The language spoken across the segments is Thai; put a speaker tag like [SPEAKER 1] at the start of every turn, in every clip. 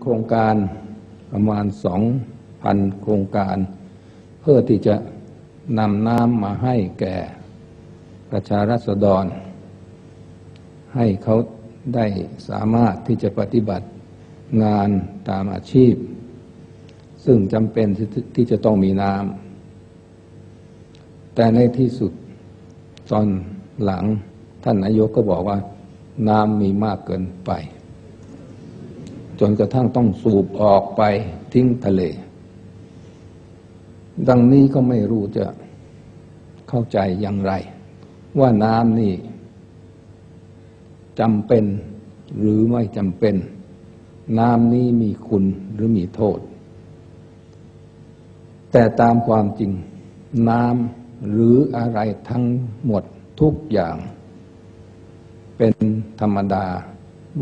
[SPEAKER 1] โครงการประมาณสองพันโครงการ เพื่อที่จะนำน้ำมาให้แก่ประชารัษฎร ให้เขาได้สามารถที่จะปฏิบัติงานตามอาชีพ ซึ่งจำเป็นที่ที่จะต้องมีน้ำแต่ในที่สุดตอนหลังท่านนายกก็บอกว่าน้ำมีมากเกินไป จนกระทั่งต้องสูบออกไปทิ้งทะเล ดังนี้ก็ไม่รู้จะเข้าใจอย่างไร ว่าน้ำนี่จำเป็นหรือไม่จำเป็น น้ำนี้มีคุณหรือมีโทษ แต่ตามความจริง น้ำหรืออะไรทั้งหมดทุกอย่าง เป็นธรรมดา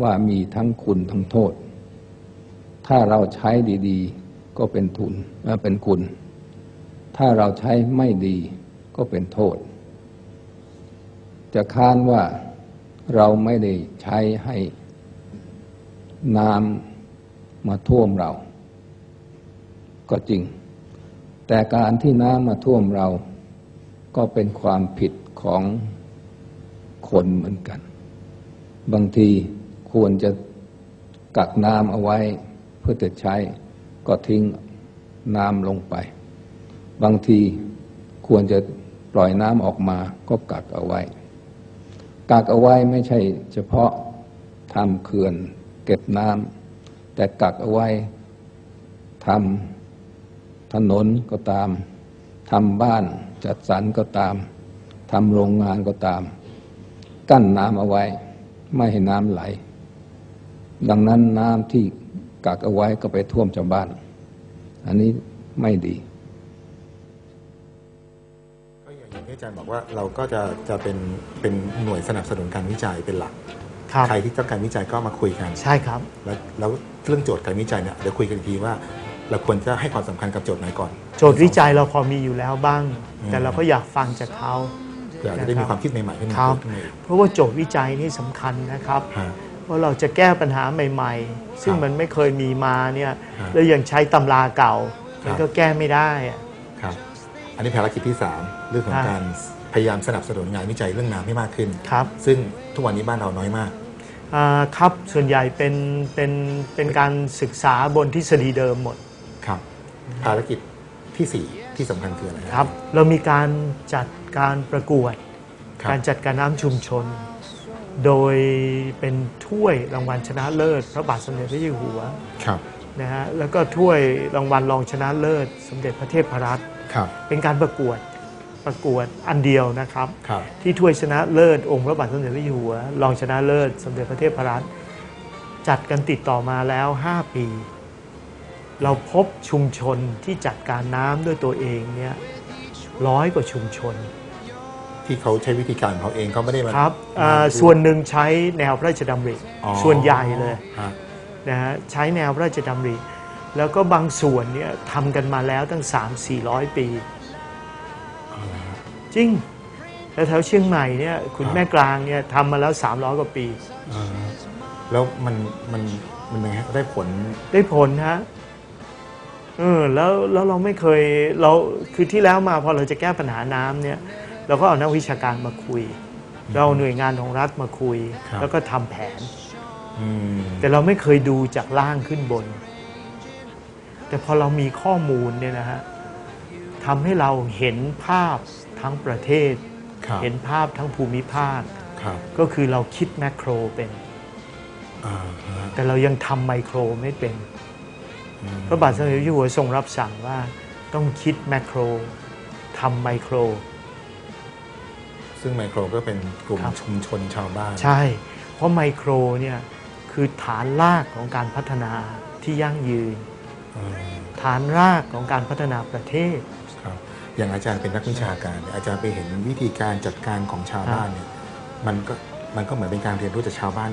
[SPEAKER 1] ว่ามีทั้งคุณทั้งโทษ ถ้าเราใช้ดีๆ ก็เป็นทุนเอ่อเป็นคุณ ถ้าเราใช้ไม่ดีก็เป็นโทษ จะค้านว่าเราไม่ได้ใช้ให้น้ำมาท่วมเรา ก็จริง แต่การที่น้ำมาท่วมเรา ก็เป็นความผิดของคนเหมือนกัน บางทีควรจะกักน้ำเอาไว้ พื่อจะใช้ก็ทิ้งน้ำลงไป บางทีควรจะปล่อยน้ำออกมาก็กักเอาไว้ กักเอาไว้ไม่ใช่เฉพาะทำเขื่อนเก็บน้ำแต่กักเอาไว้ทำถนนก็ตามทำบ้านจัดสรรก็ตามทำโรงงานก็ตาม กั้นน้ำเอาไว้ ไม่ให้น้ำไหล ดังนั้นน้ำที่ กักเอาไว้ก็ไปท่วมชาวบ้าน อันนี้ไม่ดี
[SPEAKER 2] ก็อย่างที่อาจารย์บอกว่าเราก็จะจะเป็นเป็นหน่วยสนับสนุนการวิจัยเป็นหลัก
[SPEAKER 3] ครับ
[SPEAKER 2] ใครที่ต้องการวิจัยก็มาคุยกัน
[SPEAKER 3] ใช่ครับ
[SPEAKER 2] แล้วแล้วเรื่องโจทย์การวิจัยเนี่ยเดี๋ยวคุยกันอีกทีว่า เราควรจะให้ความสำคัญกับโจทย์ไหนก่อน
[SPEAKER 3] โจทย์วิจัยเราพอมีอยู่แล้วบ้าง
[SPEAKER 2] อืม
[SPEAKER 3] แต่เราก็อยากฟังจากเขา
[SPEAKER 2] เผื่อจะได้มีความคิดใหม่ๆขึ้นมา
[SPEAKER 3] ครับ
[SPEAKER 2] ขึ้นมาอีก
[SPEAKER 3] เพราะว่าโจทย์วิจัยนี่สำคัญนะครับ
[SPEAKER 2] ฮะ
[SPEAKER 3] ว่าเราจะแก้ปัญหาใหม่ ๆ ซึ่ง
[SPEAKER 2] ครับ
[SPEAKER 3] มันไม่เคยมีมาเนี่ย
[SPEAKER 2] ครับ
[SPEAKER 3] แล้วยังใช้ตำราเก่า
[SPEAKER 2] ครับ
[SPEAKER 3] มันก็แก้ไม่ได้อะ
[SPEAKER 2] ครับ อันนี้ภารกิจที่ 3 เรื่องของ
[SPEAKER 3] ฮะ
[SPEAKER 2] การพยายามสนับสนุนงานวิจัยเรื่องน้ำให้มากขึ้น
[SPEAKER 3] ครับ
[SPEAKER 2] ซึ่งทุกวันนี้บ้านเราน้อยมาก
[SPEAKER 3] อ่าครับส่วนใหญ่เป็นเป็นเป็นการศึกษาบนทฤษฎีเดิมหมด
[SPEAKER 2] ครับภารกิจที่ 4 ที่สำคัญคืออะไร
[SPEAKER 3] ครับ เรามีการจัดการประกวด
[SPEAKER 2] ครับ
[SPEAKER 3] การจัดการน้ำชุมชน โดยเป็นถ้วยรางวัลชนะเลิศ พระบาทสมเด็จพระเจ้าอยู่หัว
[SPEAKER 2] ครับ
[SPEAKER 3] นะฮะแล้วก็ถ้วยรางวัลรองชนะเลิศ สมเด็จพระเทพรัตน์
[SPEAKER 2] ครับ
[SPEAKER 3] เป็นการประกวดประกวดอันเดียวนะครับ
[SPEAKER 2] ครับ
[SPEAKER 3] ที่ถ้วยชนะเลิศองค์พระบาทสมเด็จพระเจ้าอยู่หัวรองชนะเลิศ สมเด็จพระเทพรัตน์จัดกันติดต่อมาแล้ว 5 ปี เราพบชุมชนที่จัดการน้ำด้วยตัวเองเนี่ยร้อยกว่าชุมชน
[SPEAKER 2] ที่เขาใช้วิธีการของเขาเองเขาไม่ได้มา
[SPEAKER 3] ครับอ่า
[SPEAKER 2] มาดู
[SPEAKER 3] ส่วนหนึ่งใช้แนวพระราชดำริ
[SPEAKER 2] อ๋อ
[SPEAKER 3] ส่วนใหญ่เลย
[SPEAKER 2] ฮะ
[SPEAKER 3] นะฮะใช้แนวพระราชดำริ แล้วก็บางส่วนเนี่ยทำกันมาแล้วตั้ง 3 4 0 0 ปี
[SPEAKER 2] เอาละฮะ
[SPEAKER 3] จริง แล้วแถวเชียงใหม่เนี่ยคุณ
[SPEAKER 2] ครับ
[SPEAKER 3] แม่กลางเนี่ยทำมาแล้ว 300 กว่าปี
[SPEAKER 2] อ่าแล้วมันมันมันยังไงฮะได้ผล
[SPEAKER 3] ได้ผลฮะเออแล้วแล้วเราไม่เคยเราคือที่แล้วมาพอเราจะแก้ปัญหาน้ำเนี่ย เราก็เอานักวิชาการมาคุย เราเอาหน่วยงานของรัฐมาคุย
[SPEAKER 2] ครับ
[SPEAKER 3] แล้วก็ทำแผน
[SPEAKER 2] อืม
[SPEAKER 3] แต่เราไม่เคยดูจากล่างขึ้นบน แต่พอเรามีข้อมูลเนี่ยนะฮะทำให้เราเห็นภาพทั้งประเทศ
[SPEAKER 2] ครับ
[SPEAKER 3] เห็นภาพทั้งภูมิภาค
[SPEAKER 2] ครับ
[SPEAKER 3] ก็คือเราคิดแมกโครเป็น
[SPEAKER 2] อ่าฮะ
[SPEAKER 3] แต่เรายังทำไมโครไม่เป็น
[SPEAKER 2] อืม
[SPEAKER 3] พระบาทสมเด็จพระเจ้าอยู่หัวทรงรับสั่งว่าต้องคิดแมกโครทำไมโคร
[SPEAKER 2] ซึ่งไมโครก็เป็นกลุ่ม
[SPEAKER 3] ครับ
[SPEAKER 2] ชุมชนชาวบ้าน
[SPEAKER 3] ใช่ เพราะไมโครเนี่ยคือฐานรากของการพัฒนาที่ยั่งยืน
[SPEAKER 2] อืม
[SPEAKER 3] ฐานรากของการพัฒนาประเทศ
[SPEAKER 2] ครับอย่างอาจารย์เป็นนักวิชาการเนี่ยอาจารย์ไปเห็นวิธีการจัดการของชาวบ้านเนี่ยมันก็มันก็เหมือนเป็นการเรียนรู้จากชาวบ้าน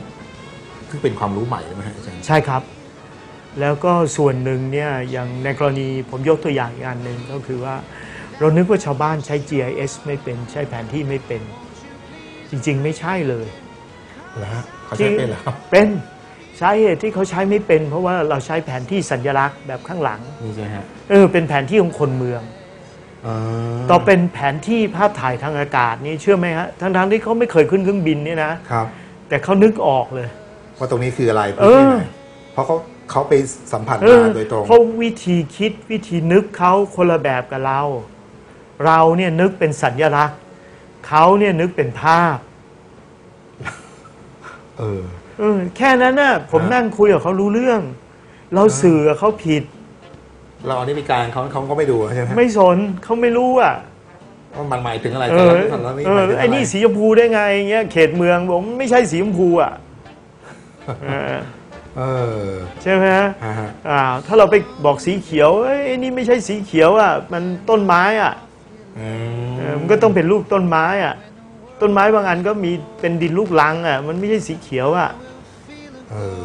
[SPEAKER 2] ซึ่งเป็นความรู้ใหม่ใช่ไหมฮะอาจารย์
[SPEAKER 3] ใช่ครับ แล้วก็ส่วนหนึ่งเนี่ยอย่างในกรณีผมยกตัวอย่างอีกอันหนึ่งก็คือว่า เรานึกว่าชาวบ้านใช้ GIS ไม่เป็นใช้แผนที่ไม่เป็น จริง ๆ ไม่ใช่เลย
[SPEAKER 2] แล้วฮะเขาใช้เป็นแล้ว
[SPEAKER 3] เป็นสาเหตุที่เขาใช้ไม่เป็น เพราะว่าเราใช้แผนที่สัญลักษณ์แบบข้างหลัง
[SPEAKER 2] นี่ใช่ฮะ
[SPEAKER 3] เออเป็นแผนที่ของคนเมือง
[SPEAKER 2] อ๋อ
[SPEAKER 3] ต่อเป็นแผนที่ภาพถ่ายทางอากาศนี่เชื่อไหมฮะทั้งๆที่เขาไม่เคยขึ้นเครื่องบินเนี่ยนะครับ แต่เขานึกออกเลย
[SPEAKER 2] ว่าตรงนี้คืออะไร
[SPEAKER 3] เอ
[SPEAKER 2] พื้นที่
[SPEAKER 3] อ
[SPEAKER 2] ไหนเพราะเขาเขาไปสัมผัส
[SPEAKER 3] เออ
[SPEAKER 2] มาโดยตรง
[SPEAKER 3] เพราะวิธีคิดวิธีนึกเขาคนละแบบกับเรา เราเนี่ยนึกเป็นสัญลักษณ์เขาเนี่ยนึกเป็นภาพ
[SPEAKER 2] เออ
[SPEAKER 3] เออแค่นั้นน่ะผม
[SPEAKER 2] ฮะ
[SPEAKER 3] นั่งคุยกับเขารู้เรื่อง เราสื่อกับเขาผิด
[SPEAKER 2] เราเอานี่ไปกลางเขาเขาก็ไม่ดูใช่ไหม
[SPEAKER 3] ไม่สนเขาไม่รู้อะ
[SPEAKER 2] ว่ามันหมายถึงอะไร
[SPEAKER 3] เอ
[SPEAKER 2] แต่
[SPEAKER 3] อ
[SPEAKER 2] ละตอนนี้
[SPEAKER 3] เอ
[SPEAKER 2] ห
[SPEAKER 3] อ
[SPEAKER 2] มายถึงะร
[SPEAKER 3] ไอ้นี่สีชมพูได้ไงเงี้ยเขตเมืองผมไม่ใช่สีชมพูอะเออ
[SPEAKER 2] เออ
[SPEAKER 3] ใช่ไหมฮะ
[SPEAKER 2] ฮะฮะ
[SPEAKER 3] อ่าถ้าเราไปบอกสีเขียวเอ้ยไอ้นี่ไม่ใช่สีเขียวอะมันต้นไม้อะ
[SPEAKER 2] อื
[SPEAKER 3] เออมันก็ต้องเป็นรูปต้นไม้อะ ต้นไม้บางอันก็มีเป็นดินลูกลังอะ มันไม่ใช่สีเขียวอะ
[SPEAKER 2] เออ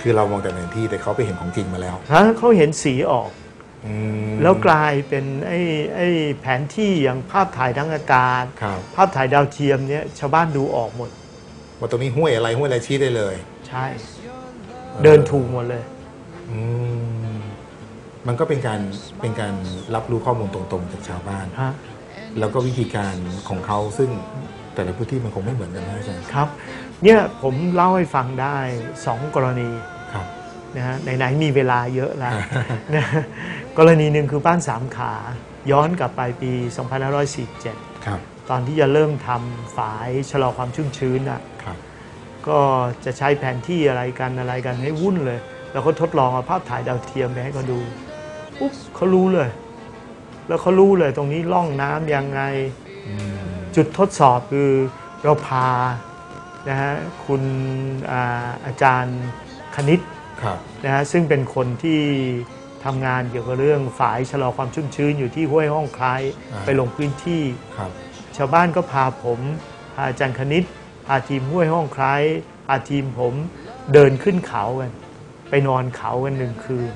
[SPEAKER 2] คือเรามองแต่แผนที่แต่เขาไปเห็นของจริงมาแล้ว
[SPEAKER 3] ฮะเขาเห็นสีออก
[SPEAKER 2] อืม
[SPEAKER 3] แล้วกลายเป็นไอ้ไอ้แผนที่อย่างภาพถ่ายทางอากาศ
[SPEAKER 2] ครับ
[SPEAKER 3] ภาพถ่ายดาวเทียมเนี่ยชาวบ้านดูออกหมด
[SPEAKER 2] ว่าตรงนี้ห้วยอะไรห้วยอะไรชี้ได้เลย
[SPEAKER 3] ใช่ เดินถูกหมดเลย
[SPEAKER 2] อืม มันก็เป็นการเป็นการรับรู้ข้อมูลตรงๆจากชาวบ้าน
[SPEAKER 3] ฮะ
[SPEAKER 2] แล้วก็วิธีการของเขาซึ่งแต่ละพื้นที่มันคงไม่เหมือนกันนะอาจารย์
[SPEAKER 3] ครับ เนี่ยผมเล่าให้ฟังได้สองกรณี
[SPEAKER 2] ครับ
[SPEAKER 3] นะฮะไหนๆมีเวลาเยอะแล้ว นะกรณีหนึ่งคือบ้านสามขา ย้อนกลับไปปี 2547
[SPEAKER 2] ครับ
[SPEAKER 3] ตอนที่จะเริ่มทำฝายชะลอความชุ่มชื้นอะ
[SPEAKER 2] ครับ
[SPEAKER 3] ก็จะใช้แผนที่อะไรกันอะไรกันให้วุ่นเลย แล้วก็ทดลองเอาภาพถ่ายดาวเทียมไปให้เขาดู ปุ๊บเขารู้เลย แล้วเขารู้เลยตรงนี้ล่องน้ำยังไง
[SPEAKER 2] อืม
[SPEAKER 3] จุดทดสอบคือเราพานะฮะคุณอาอาจารย์คณิต
[SPEAKER 2] ครับ
[SPEAKER 3] นะฮะซึ่งเป็นคนที่ทำงานเกี่ยวกับเรื่องฝายชะลอความชุ่มชื้นอยู่ที่ห้วยห้องคล้าย
[SPEAKER 2] อ่า
[SPEAKER 3] ไปลงพื้นที่
[SPEAKER 2] ครับ
[SPEAKER 3] ชาวบ้านก็พาผมพาอาจารย์คณิตพาทีมห้วยห้องคล้ายพาทีมผมเดินขึ้นเขากันไปนอนเขากันหนึ่งคืน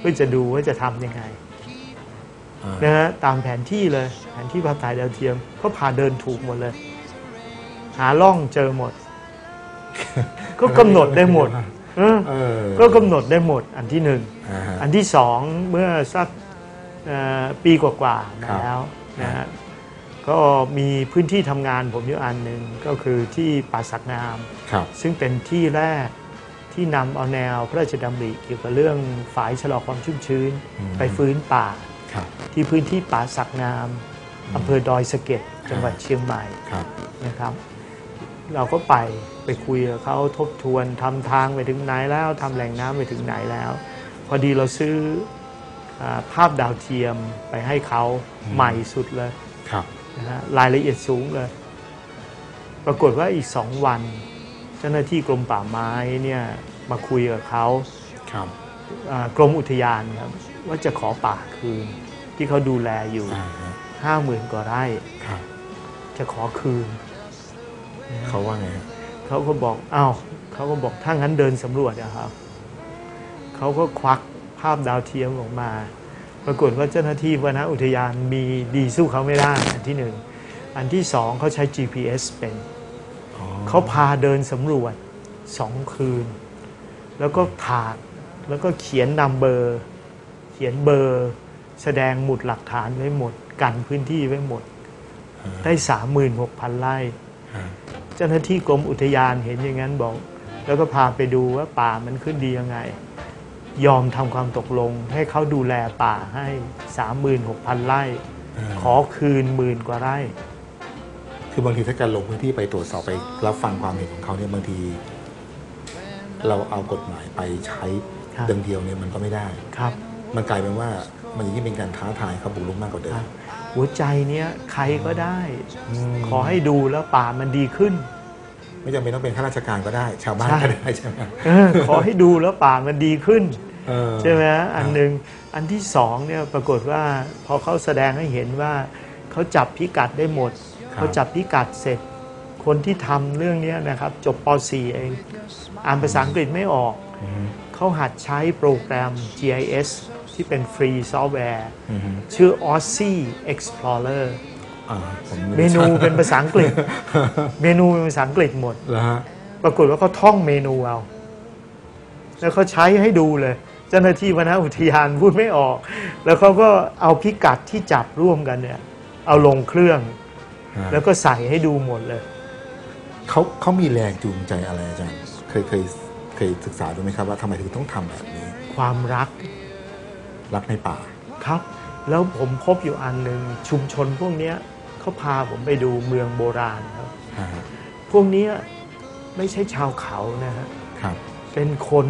[SPEAKER 3] เพื่อจะดูว่าจะทำยังไง
[SPEAKER 2] อ่า
[SPEAKER 3] นะฮะตามแผนที่เลยแผนที่ภาพถ่ายดาวเทียมก็พาเดินถูกหมดเลย หาล่องเจอหมด ก็กำหนดได้หมดเออ
[SPEAKER 2] เออ
[SPEAKER 3] ก็กำหนดได้หมดอันที่หนึ่ง
[SPEAKER 2] อ่าฮะ
[SPEAKER 3] อันที่สองเมื่อสักเอ่อปีกว่าๆมา
[SPEAKER 2] ครับ
[SPEAKER 3] แล้วนะ
[SPEAKER 2] ครั
[SPEAKER 3] ฮะ
[SPEAKER 2] บ
[SPEAKER 3] ก็มีพื้นที่ทำงานผมอยู่อันหนึ่งก็คือที่ป่าสักงาม
[SPEAKER 2] ครับ
[SPEAKER 3] ซึ่งเป็นที่แรก ที่นำเอาแนวพระราชดำริเกี่ยวกับเรื่องฝายชะลอความชุ่มชื้น
[SPEAKER 2] อืม
[SPEAKER 3] ไปฟื้นป่า
[SPEAKER 2] ครับ
[SPEAKER 3] ที่พื้นที่ป่าสักงามอำเภอดอยสะเก็ดจังหวัด
[SPEAKER 2] อ่า
[SPEAKER 3] เชียงใหม่
[SPEAKER 2] ครับ
[SPEAKER 3] นะครับ เราก็ไปไปคุยกับเขาทบทวนทำทางไปถึงไหนแล้วทำแหล่งน้ำไปถึงไหนแล้ว พอดีเราซื้ออาภาพดาวเทียมไปให้เขาใหม่สุดเลย
[SPEAKER 2] ครับ
[SPEAKER 3] นะฮะรายละเอียดสูงเลย ปรากฏว่าอีกสองวัน เจ้าหน้าที่กรมป่าไม้เนี่ยมาคุยกับเขา
[SPEAKER 2] ครับ
[SPEAKER 3] อ่ากรมอุทยานครับว่าจะขอป่าคืน ที่เขาดูแลอยู่
[SPEAKER 2] อ่าฮะ
[SPEAKER 3] ห้าหมื่นกว่าไร่
[SPEAKER 2] ครับ
[SPEAKER 3] จะขอคืน
[SPEAKER 2] เขาว่าไงฮะ
[SPEAKER 3] เขาก็บอกอ้าวเขาก็บอกถ้างั้นเดินสำรวจอะครับเขาก็ควักภาพดาวเทียมออกมา ปรากฏว่าเจ้าหน้าที่วนอุทยานมีดีสู้เขาไม่ได้อันที่หนึ่งอันที่สองเขาใช้ GPS เป็น
[SPEAKER 2] อ๋อ
[SPEAKER 3] เขาพาเดินสำรวจสองคืน แล้วก็ถากแล้วก็เขียนนำเบอร์ เขียนเบอร์ แสดงหมุดหลักฐานไว้หมด กันพื้นที่ไว้หมด ได้สามหมื่นหกพันไร่เจ้าหน้าที่กรมอุทยานเห็นอย่างนั้นบอก แล้วก็พาไปดูว่าป่ามันขึ้นดียังไง ยอมทำความตกลง ให้เขาดูแลป่าให้36,000ไร่ ขอคืนหมื่นกว่าไร่
[SPEAKER 2] คือบางทีถ้าการลงพื้นที่ไปตรวจสอบไปรับฟังความเห็นของเขาเนี่ยบางที เราเอากฎหมายไปใช้
[SPEAKER 3] ครับ
[SPEAKER 2] เดิมเดียวเนี่ยมันก็ไม่ได้
[SPEAKER 3] ครับ
[SPEAKER 2] มันกลายเป็นว่ามันยิ่งเป็นการท้าทายเขาบุกรุกมากกว่าเดิ
[SPEAKER 3] ค
[SPEAKER 2] ม
[SPEAKER 3] รับหัวใจเนี้ยใครก็ได้
[SPEAKER 2] ม
[SPEAKER 3] ขอให้ดูแล้วป่ามันดีขึ้น
[SPEAKER 2] ไม่จำเป็นต้องเป็นข้าราชการก็ได้ ชาวบ้าน
[SPEAKER 3] ใช่
[SPEAKER 2] ก็ได้ใช่ไหม
[SPEAKER 3] เออขอให้ดูแล้วป่ามันดีขึ้น
[SPEAKER 2] เออ
[SPEAKER 3] ใช่ไหมฮะอันหนึ่งอันที่สองเนี่ยปรากฏว่าพอเขาแสดงให้เห็นว่าเขาจับพิกัดได้หมด
[SPEAKER 2] ครับ
[SPEAKER 3] เขาจับพิกัดเสร็จ คนที่ทำเรื่องเนี้ยนะครับจบป .4 เอง อ่านภาษาอังกฤษไม่ออก
[SPEAKER 2] อืม
[SPEAKER 3] เขาหัดใช้โปรแกรม GIS ที่เป็นฟรีซอฟต์แวร์
[SPEAKER 2] อืม
[SPEAKER 3] ชื่อ Aussie Explorer
[SPEAKER 2] อ่าผม
[SPEAKER 3] เมนูเป็นภาษาอังกฤษ เมนูเป็นภาษาอังกฤษหมด
[SPEAKER 2] แล้วฮะ
[SPEAKER 3] ปรากฏว่าเขาท่องเมนูเอา แล้วเขาใช้ให้ดูเลย เจ้าหน้าที่วนอุทยานพูดไม่ออก แล้วเขาก็เอาพิกัดที่จับร่วมกันเนี่ย เอาลงเครื่อง แล้วก็ใส่ให้ดูหมดเลย
[SPEAKER 2] เขาเขามีแรงจูงใจอะไรอาจารย์เคยเคยเคยศึกษาดูไหมครับว่าทำไมถึงต้องทำแบบนี้
[SPEAKER 3] ความรัก
[SPEAKER 2] รักในป่า
[SPEAKER 3] ครับ แล้วผมพบอยู่อันหนึ่งชุมชนพวกเนี้ยเขาพาผมไปดูเมืองโบราณครับ พวกเนี้ยไม่ใช่ชาวเขานะฮะ
[SPEAKER 2] ครับ
[SPEAKER 3] เป็นคน